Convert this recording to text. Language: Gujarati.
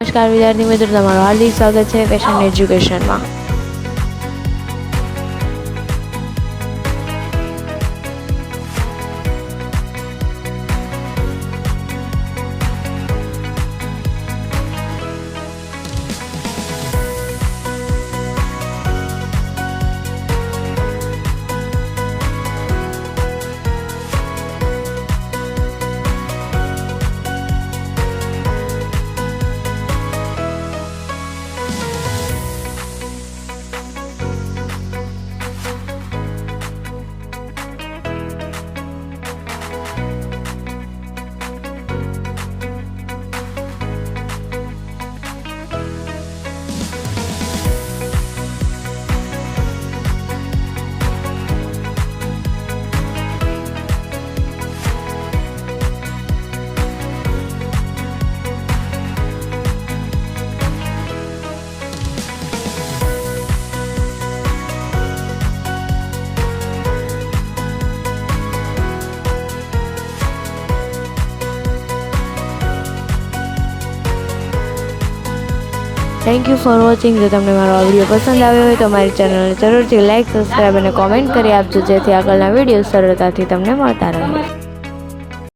નમસ્કાર વિદ્યાર્થી મિત્રો તમારું હાર્દિક સ્વાગત છે ફેશન એજ્યુકેશનમાં થેન્ક યુ ફોર વોચિંગ જો તમને મારો વીડિયો પસંદ આવ્યો હોય તો મારી ચેનલને જરૂરથી લાઇક સબસ્ક્રાઈબ અને કોમેન્ટ કરી આપજો, જેથી આગળના વીડિયો સરળતાથી તમને મળતા રહે.